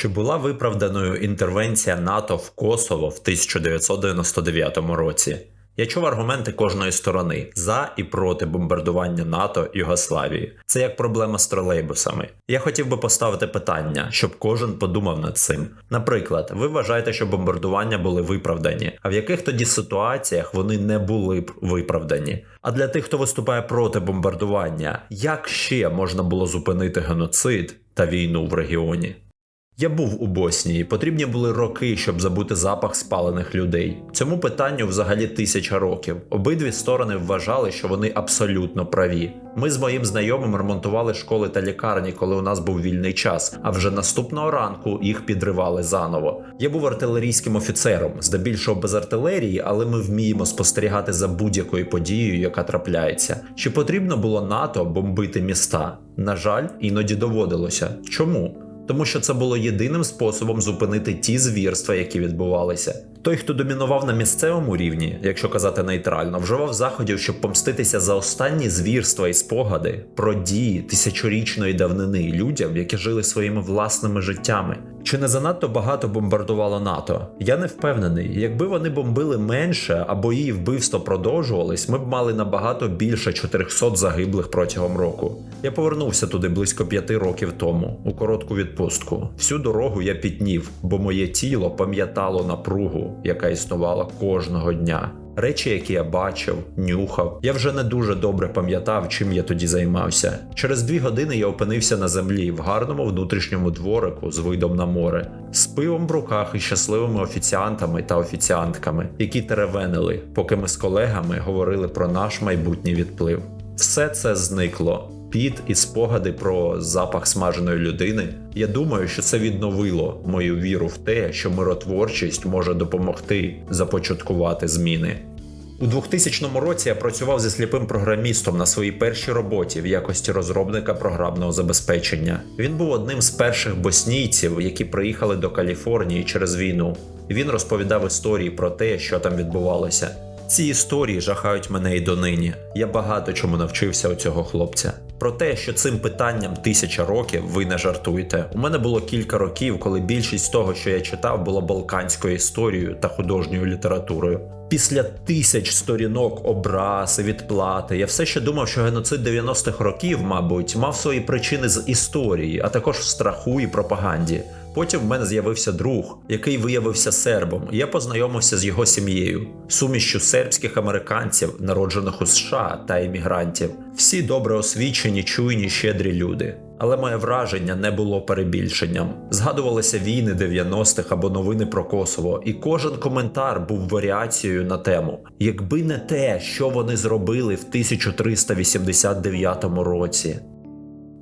Чи була виправданою інтервенція НАТО в Косово в 1999 році? Я чув аргументи кожної сторони за і проти бомбардування НАТО Югославії. Це як проблема з тролейбусами. Я хотів би поставити питання, щоб кожен подумав над цим. Наприклад, ви вважаєте, що бомбардування були виправдані, а в яких тоді ситуаціях вони не були б виправдані? А для тих, хто виступає проти бомбардування, як ще можна було зупинити геноцид та війну в регіоні? Я був у Боснії, потрібні були роки, щоб забути запах спалених людей. Цьому питанню взагалі тисяча років. Обидві сторони вважали, що вони абсолютно праві. Ми з моїм знайомим ремонтували школи та лікарні, коли у нас був вільний час, а вже наступного ранку їх підривали заново. Я був артилерійським офіцером, здебільшого без артилерії, але ми вміємо спостерігати за будь-якою подією, яка трапляється. Чи потрібно було НАТО бомбити міста? На жаль, іноді доводилося. Чому? Тому що це було єдиним способом зупинити ті звірства, які відбувалися. Той, хто домінував на місцевому рівні, якщо казати нейтрально, вживав заходів, щоб помститися за останні звірства і спогади про дії тисячорічної давнини людям, які жили своїми власними життями. Чи не занадто багато бомбардувало НАТО? Я не впевнений. Якби вони бомбили менше або її вбивства продовжувались, ми б мали набагато більше 400 загиблих протягом року. Я повернувся туди близько п'яти років тому, у коротку відпустку. Всю дорогу я пітнів, бо моє тіло пам'ятало напругу, яка існувала кожного дня. Речі, які я бачив, нюхав. Я вже не дуже добре пам'ятав, чим я тоді займався. Через дві години я опинився на землі в гарному внутрішньому дворику з видом на море, з пивом в руках і щасливими офіціантами та офіціантками, які теревенили, поки ми з колегами говорили про наш майбутній відплив. Все це зникло. Піт і спогади про запах смаженої людини. Я думаю, що це відновило мою віру в те, що миротворчість може допомогти започаткувати зміни. У 2000 році я працював зі сліпим програмістом на своїй першій роботі в якості розробника програмного забезпечення. Він був одним з перших боснійців, які приїхали до Каліфорнії через війну. Він розповідав історії про те, що там відбувалося. Ці історії жахають мене і донині. Я багато чому навчився у цього хлопця. Про те, що цим питанням тисяча років ви не жартуєте. У мене було кілька років, коли більшість того, що я читав, було балканською історією та художньою літературою. Після тисяч сторінок образ і відплати, я все ще думав, що геноцид 90-х років, мабуть, мав свої причини з історії, а також в страху і пропаганді. Потім в мене з'явився друг, який виявився сербом. Я познайомився з його сім'єю, сумішчю сербських американців, народжених у США та іммігрантів. Всі добре освічені, чуйні, щедрі люди. Але моє враження не було перебільшенням. Згадувалися війни 90-х або новини про Косово, і кожен коментар був варіацією на тему. Якби не те, що вони зробили в 1389 році.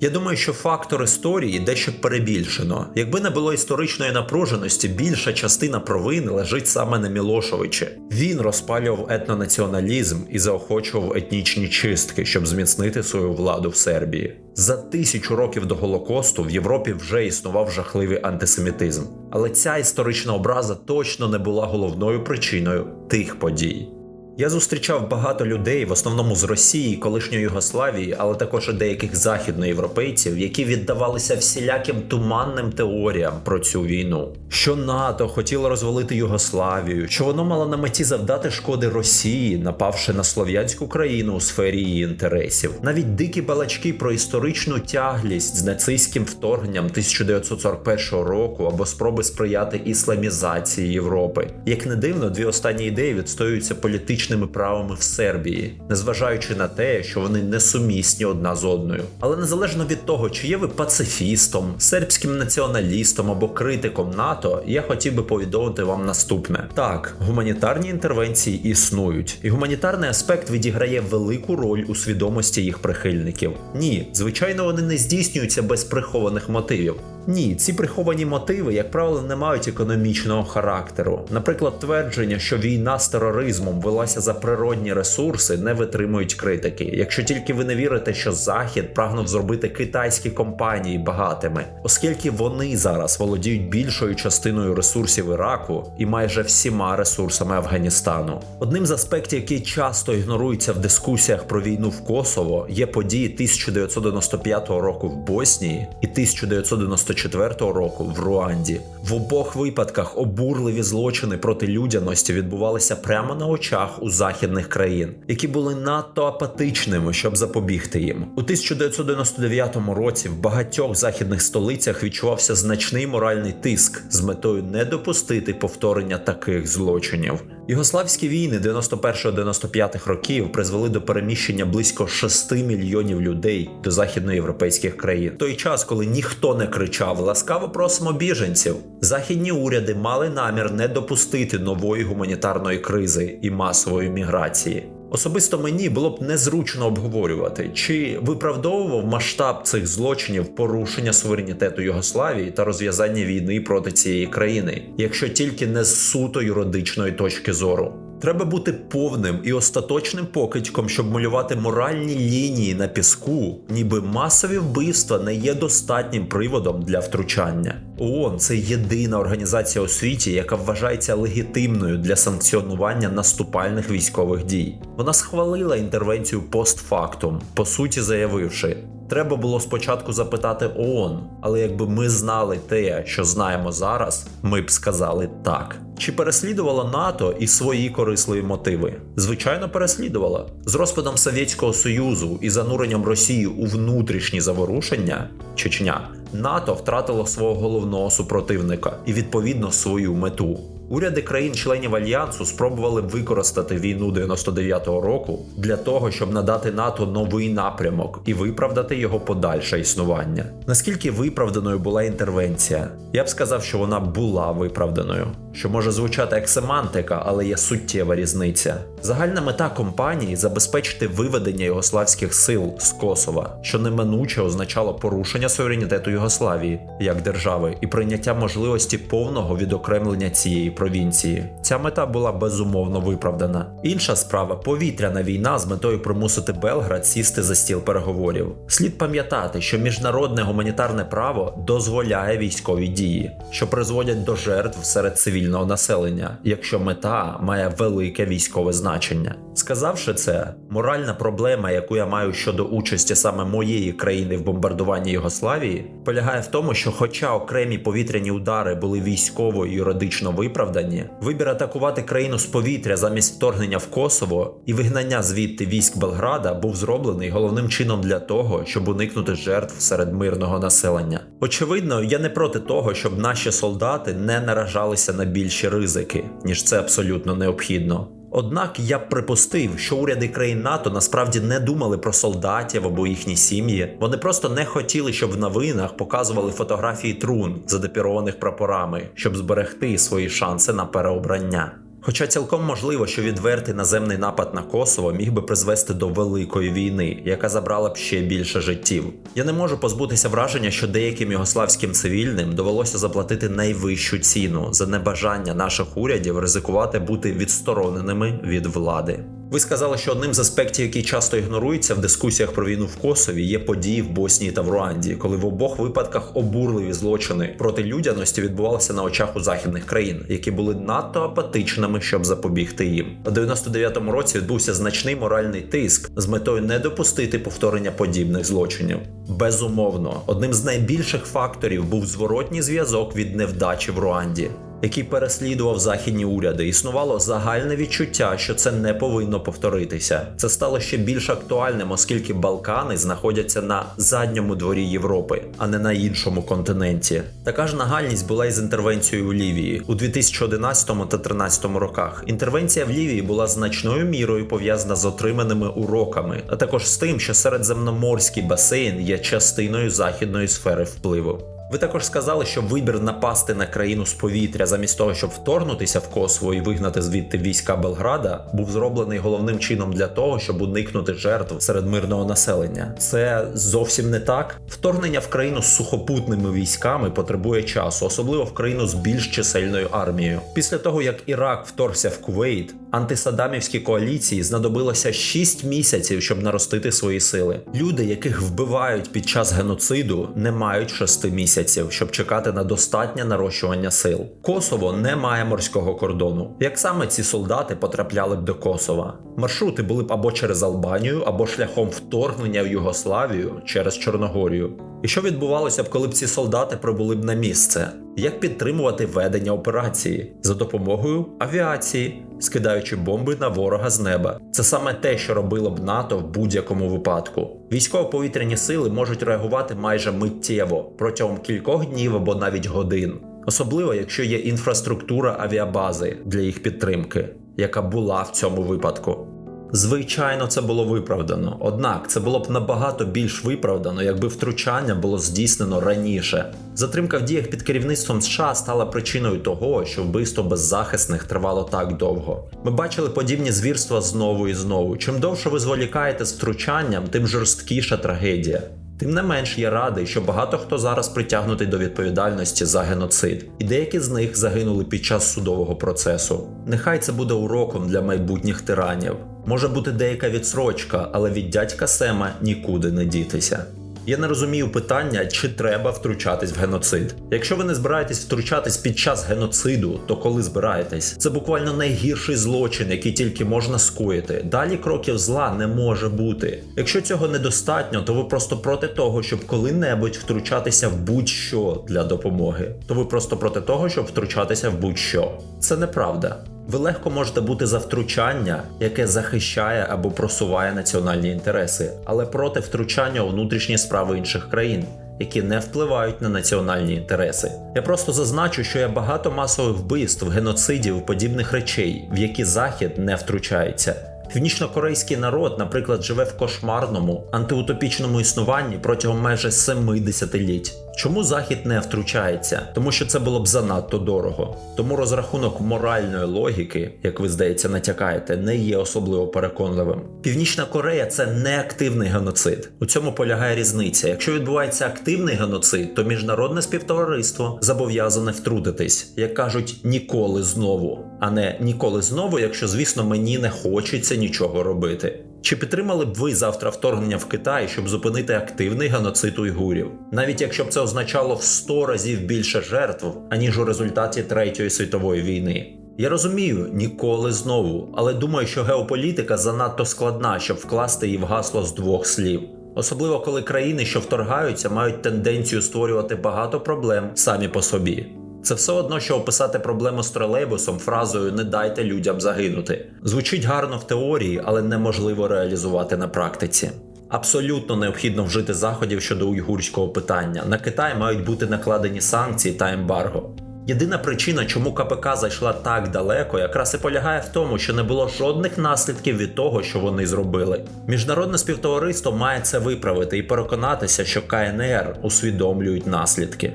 Я думаю, що фактор історії дещо перебільшено. Якби не було історичної напруженості, більша частина провин лежить саме на Мілошовичі. Він розпалював етнонаціоналізм і заохочував етнічні чистки, щоб зміцнити свою владу в Сербії. За тисячу років до Голокосту в Європі вже існував жахливий антисемітизм. Але ця історична образа точно не була головною причиною тих подій. Я зустрічав багато людей, в основному з Росії, колишньої Югославії, але також і деяких західноєвропейців, які віддавалися всіляким туманним теоріям про цю війну. Що НАТО хотіло розвалити Югославію, що воно мало на меті завдати шкоди Росії, напавши на слов'янську країну у сфері її інтересів. Навіть дикі балачки про історичну тяглість з нацистським вторгненням 1941 року або спроби сприяти ісламізації Європи. Як не дивно, дві останні ідеї відстоюються політично політичними правами в Сербії, незважаючи на те, що вони несумісні одна з одною. Але незалежно від того, чи є ви пацифістом, сербським націоналістом або критиком НАТО, я хотів би повідомити вам наступне: так, гуманітарні інтервенції існують, і гуманітарний аспект відіграє велику роль у свідомості їх прихильників. Ні, звичайно, вони не здійснюються без прихованих мотивів. Ні, ці приховані мотиви, як правило, не мають економічного характеру. Наприклад, твердження, що війна з тероризмом велася за природні ресурси, не витримують критики. Якщо тільки ви не вірите, що Захід прагнув зробити китайські компанії багатими, оскільки вони зараз володіють більшою частиною ресурсів Іраку і майже всіма ресурсами Афганістану. Одним з аспектів, які часто ігноруються в дискусіях про війну в Косово, є події 1995 року в Боснії і 1994 94 року в Руанді. В обох випадках обурливі злочини проти людяності відбувалися прямо на очах у західних країн, які були надто апатичними, щоб запобігти їм. У 1999 році в багатьох західних столицях відчувався значний моральний тиск з метою не допустити повторення таких злочинів. Югославські війни 91-95 років призвели до переміщення близько 6 мільйонів людей до західноєвропейських країн. Той час, коли ніхто не кричав ласкаво просимо біженців, західні уряди мали намір не допустити нової гуманітарної кризи і масової міграції. Особисто мені було б незручно обговорювати, чи виправдовував масштаб цих злочинів порушення суверенітету Югославії та розв'язання війни проти цієї країни, якщо тільки не з суто юридичної точки зору. Треба бути повним і остаточним покидьком, щоб малювати моральні лінії на піску, ніби масові вбивства не є достатнім приводом для втручання. ООН – це єдина організація у світі, яка вважається легітимною для санкціонування наступальних військових дій. Вона схвалила інтервенцію постфактум, по суті заявивши. Треба було спочатку запитати ООН, але якби ми знали те, що знаємо зараз, ми б сказали так. Чи переслідувала НАТО і свої корисливі мотиви? Звичайно, переслідувала. З розпадом Совєтського Союзу і зануренням Росії у внутрішні заворушення Чечня НАТО втратило свого головного супротивника і відповідно свою мету. Уряди країн-членів альянсу спробували використати війну 99-го року для того, щоб надати НАТО новий напрямок і виправдати його подальше існування. Наскільки виправданою була інтервенція? Я б сказав, що вона була виправданою, що може звучати як семантика, але є суттєва різниця. Загальна мета компанії забезпечити виведення югославських сил з Косова, що неминуче означало порушення суверенітету Югославії як держави і прийняття можливості повного відокремлення цієї провінції. Ця мета була безумовно виправдана. Інша справа повітряна війна з метою примусити Белград сісти за стіл переговорів. Слід пам'ятати, що міжнародне гуманітарне право дозволяє військові дії, що призводять до жертв серед цивільного населення, якщо мета має велике військове значення. Сказавши це, моральна проблема, яку я маю щодо участі саме моєї країни в бомбардуванні Югославії, полягає в тому, що, хоча окремі повітряні удари були військово і юридично виправдані, вибір атакувати країну з повітря замість вторгнення в Косово і вигнання звідти військ Белграда був зроблений головним чином для того, щоб уникнути жертв серед мирного населення. Очевидно, я не проти того, щоб наші солдати не наражалися на більші ризики, ніж це абсолютно необхідно. Однак я б припустив, що уряди країн НАТО насправді не думали про солдатів або їхні сім'ї. Вони просто не хотіли, щоб в новинах показували фотографії трун, задепірованих прапорами, щоб зберегти свої шанси на переобрання. Хоча цілком можливо, що відвертий наземний напад на Косово міг би призвести до великої війни, яка забрала б ще більше життів. Я не можу позбутися враження, що деяким югославським цивільним довелося заплатити найвищу ціну за небажання наших урядів ризикувати бути відстороненими від влади. Ви сказали, що одним з аспектів, який часто ігнорується в дискусіях про війну в Косові, є події в Боснії та в Руанді, коли в обох випадках обурливі злочини проти людяності відбувалися на очах у західних країн, які були надто апатичними, щоб запобігти їм. У 99-му році відбувся значний моральний тиск з метою не допустити повторення подібних злочинів. Безумовно, одним з найбільших факторів був зворотній зв'язок від невдачі в Руанді який переслідував західні уряди, існувало загальне відчуття, що це не повинно повторитися. Це стало ще більш актуальним, оскільки Балкани знаходяться на задньому дворі Європи, а не на іншому континенті. Така ж нагальність була і з інтервенцією у Лівії у 2011 та 2013 роках. Інтервенція в Лівії була значною мірою пов'язана з отриманими уроками, а також з тим, що середземноморський басейн є частиною західної сфери впливу. Ви також сказали, що вибір напасти на країну з повітря замість того, щоб вторгнутися в Косово і вигнати звідти війська Белграда, був зроблений головним чином для того, щоб уникнути жертв серед мирного населення. Це зовсім не так. Вторгнення в країну з сухопутними військами потребує часу, особливо в країну з більш чисельною армією. Після того як Ірак вторгся в Кувейт, антисадамівській коаліції знадобилося 6 місяців, щоб наростити свої сили. Люди, яких вбивають під час геноциду, не мають 6 місяців місяців, щоб чекати на достатнє нарощування сил. Косово не має морського кордону. Як саме ці солдати потрапляли б до Косова? Маршрути були б або через Албанію, або шляхом вторгнення в Югославію через Чорногорію. І що відбувалося б, коли б ці солдати прибули б на місце? Як підтримувати ведення операції за допомогою авіації, скидаючи бомби на ворога з неба? Це саме те, що робило б НАТО в будь-якому випадку. Військово-повітряні сили можуть реагувати майже миттєво протягом кількох днів або навіть годин, особливо якщо є інфраструктура авіабази для їх підтримки, яка була в цьому випадку. Звичайно, це було виправдано. Однак це було б набагато більш виправдано, якби втручання було здійснено раніше. Затримка в діях під керівництвом США стала причиною того, що вбивство беззахисних тривало так довго. Ми бачили подібні звірства знову і знову. Чим довше ви зволікаєте з втручанням, тим жорсткіша трагедія. Тим не менш, я радий, що багато хто зараз притягнутий до відповідальності за геноцид, і деякі з них загинули під час судового процесу. Нехай це буде уроком для майбутніх тиранів. Може бути деяка відсрочка, але від дядька Сема нікуди не дітися. Я не розумію питання, чи треба втручатись в геноцид. Якщо ви не збираєтесь втручатись під час геноциду, то коли збираєтесь? Це буквально найгірший злочин, який тільки можна скоїти. Далі кроків зла не може бути. Якщо цього недостатньо, то ви просто проти того, щоб коли-небудь втручатися в будь-що для допомоги. То ви просто проти того, щоб втручатися в будь-що. Це неправда. Ви легко можете бути за втручання, яке захищає або просуває національні інтереси, але проти втручання у внутрішні справи інших країн, які не впливають на національні інтереси. Я просто зазначу, що є багато масових вбивств, геноцидів, подібних речей, в які захід не втручається. Північнокорейський народ, наприклад, живе в кошмарному антиутопічному існуванні протягом майже 70 літь. Чому захід не втручається? Тому що це було б занадто дорого. Тому розрахунок моральної логіки, як ви здається, натякаєте, не є особливо переконливим. Північна Корея це не активний геноцид. У цьому полягає різниця. Якщо відбувається активний геноцид, то міжнародне співтовариство зобов'язане втрутитись, як кажуть, ніколи знову, а не ніколи знову, якщо, звісно, мені не хочеться нічого робити. Чи підтримали б ви завтра вторгнення в Китай, щоб зупинити активний геноцид уйгурів? Навіть якщо б це означало в 100 разів більше жертв, аніж у результаті Третьої світової війни? Я розумію, ніколи знову, але думаю, що геополітика занадто складна, щоб вкласти її в гасло з двох слів. Особливо коли країни, що вторгаються, мають тенденцію створювати багато проблем самі по собі. Це все одно, що описати проблему з тролейбусом фразою не дайте людям загинути. Звучить гарно в теорії, але неможливо реалізувати на практиці. Абсолютно необхідно вжити заходів щодо уйгурського питання. На Китай мають бути накладені санкції та ембарго. Єдина причина, чому КПК зайшла так далеко, якраз і полягає в тому, що не було жодних наслідків від того, що вони зробили. Міжнародне співтовариство має це виправити і переконатися, що КНР усвідомлюють наслідки.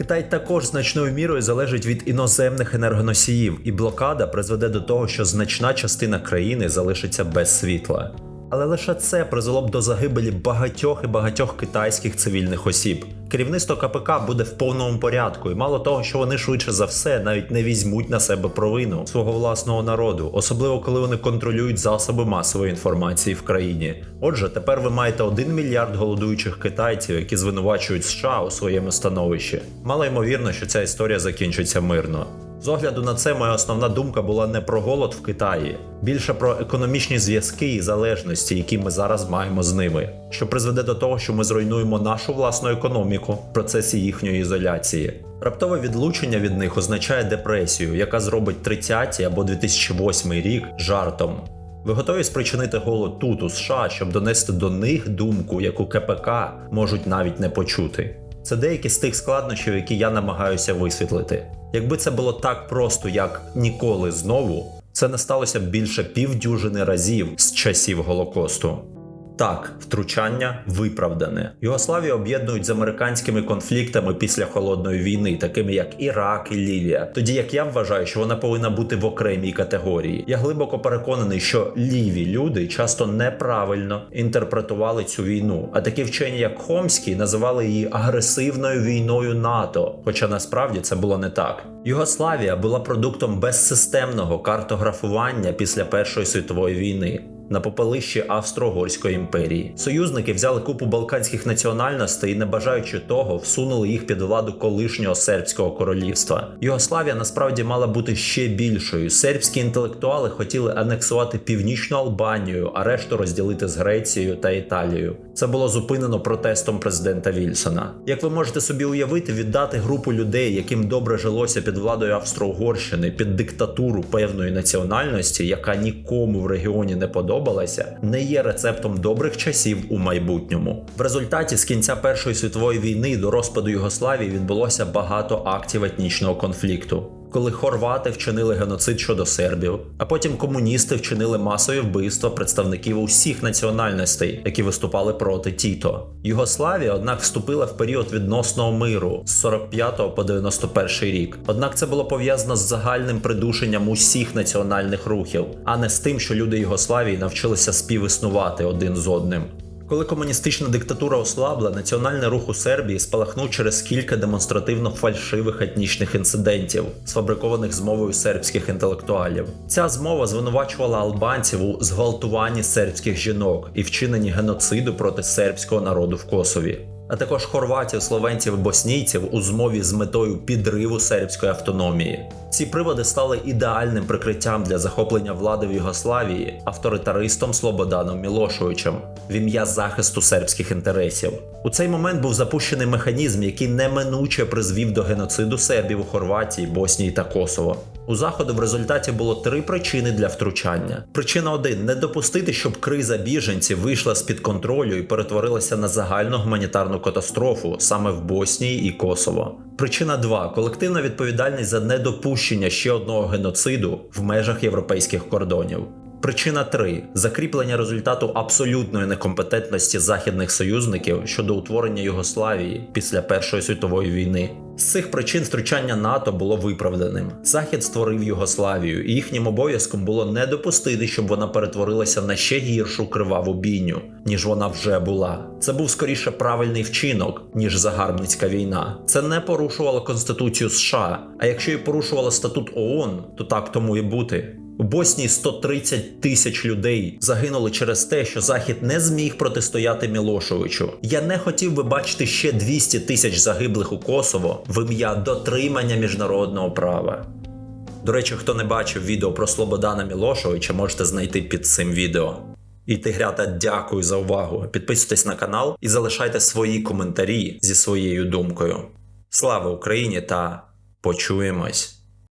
Китай також значною мірою залежить від іноземних енергоносіїв, і блокада призведе до того, що значна частина країни залишиться без світла. Але лише це призвело б до загибелі багатьох і багатьох китайських цивільних осіб. Керівництво КПК буде в повному порядку, і мало того, що вони швидше за все навіть не візьмуть на себе провину свого власного народу, особливо коли вони контролюють засоби масової інформації в країні. Отже, тепер ви маєте 1 мільярд голодуючих китайців, які звинувачують США у своєму становищі. Мало ймовірно, що ця історія закінчиться мирно. З огляду на це моя основна думка була не про голод в Китаї, більше про економічні зв'язки і залежності, які ми зараз маємо з ними, що призведе до того, що ми зруйнуємо нашу власну економіку в процесі їхньої ізоляції. Раптове відлучення від них означає депресію, яка зробить 30 або 2008 рік жартом. Ви готові спричинити голод тут, у США, щоб донести до них думку, яку КПК можуть навіть не почути. Це деякі з тих складнощів, які я намагаюся висвітлити. Якби це було так просто, як ніколи знову, це не сталося більше півдюжини разів з часів Голокосту. Так, втручання виправдане. Югославію об'єднують з американськими конфліктами після холодної війни, такими як Ірак і Лівія. Тоді як я вважаю, що вона повинна бути в окремій категорії. Я глибоко переконаний, що ліві люди часто неправильно інтерпретували цю війну. А такі вчені, як Хомський, називали її агресивною війною НАТО. Хоча насправді це було не так. Югославія була продуктом безсистемного картографування після Першої світової війни. На попелищі Австро-Угорської імперії. Союзники взяли купу балканських національностей і, не бажаючи того, всунули їх під владу колишнього сербського королівства. Югославія насправді мала бути ще більшою. Сербські інтелектуали хотіли анексувати північну Албанію, а решту розділити з Грецією та Італією. Це було зупинено протестом президента Вільсона. Як ви можете собі уявити, віддати групу людей, яким добре жилося під владою Австро-Угорщини, під диктатуру певної національності, яка нікому в регіоні не подобалася, не є рецептом добрих часів у майбутньому. В результаті з кінця Першої світової війни до розпаду Югославії відбулося багато актів етнічного конфлікту. Коли хорвати вчинили геноцид щодо сербів, а потім комуністи вчинили масові вбивства представників усіх національностей, які виступали проти Тіто. Югославія, однак, вступила в період відносного миру з 45 по 91 рік. Однак це було пов'язано з загальним придушенням усіх національних рухів, а не з тим, що люди Югославії навчилися співіснувати один з одним. Коли комуністична диктатура ослабла, національний рух у Сербії спалахнув через кілька демонстративно фальшивих етнічних інцидентів, сфабрикованих змовою сербських інтелектуалів. Ця змова звинувачувала албанців у зґвалтуванні сербських жінок і вчиненні геноциду проти сербського народу в Косові. А також хорватів, словенців боснійців у змові з метою підриву сербської автономії. Ці приводи стали ідеальним прикриттям для захоплення влади в Югославії авторитаристом Слободаном Мілошовичем в ім'я захисту сербських інтересів. У цей момент був запущений механізм, який неминуче призвів до геноциду сербів у Хорватії, Боснії та Косово. У заходу в результаті було три причини для втручання. Причина 1. не допустити, щоб криза біженців вийшла з під контролю і перетворилася на загальну гуманітарну катастрофу саме в Боснії і Косово. Причина 2. колективна відповідальність за недопущення ще одного геноциду в межах європейських кордонів. Причина 3. закріплення результату абсолютної некомпетентності західних союзників щодо утворення Югославії після Першої світової війни. З цих причин втручання НАТО було виправданим. Захід створив Югославію, і їхнім обов'язком було не допустити, щоб вона перетворилася на ще гіршу криваву бійню, ніж вона вже була. Це був скоріше правильний вчинок, ніж загарбницька війна. Це не порушувало Конституцію США. А якщо і порушувало статут ООН, то так тому і бути. У Боснії 130 тисяч людей загинули через те, що Захід не зміг протистояти Мілошевичу. Я не хотів би бачити ще 200 тисяч загиблих у Косово в ім'я дотримання міжнародного права. До речі, хто не бачив відео про Слободана Мілошевича, можете знайти під цим відео. І тигрята, дякую за увагу. Підписуйтесь на канал і залишайте свої коментарі зі своєю думкою. Слава Україні та почуємось!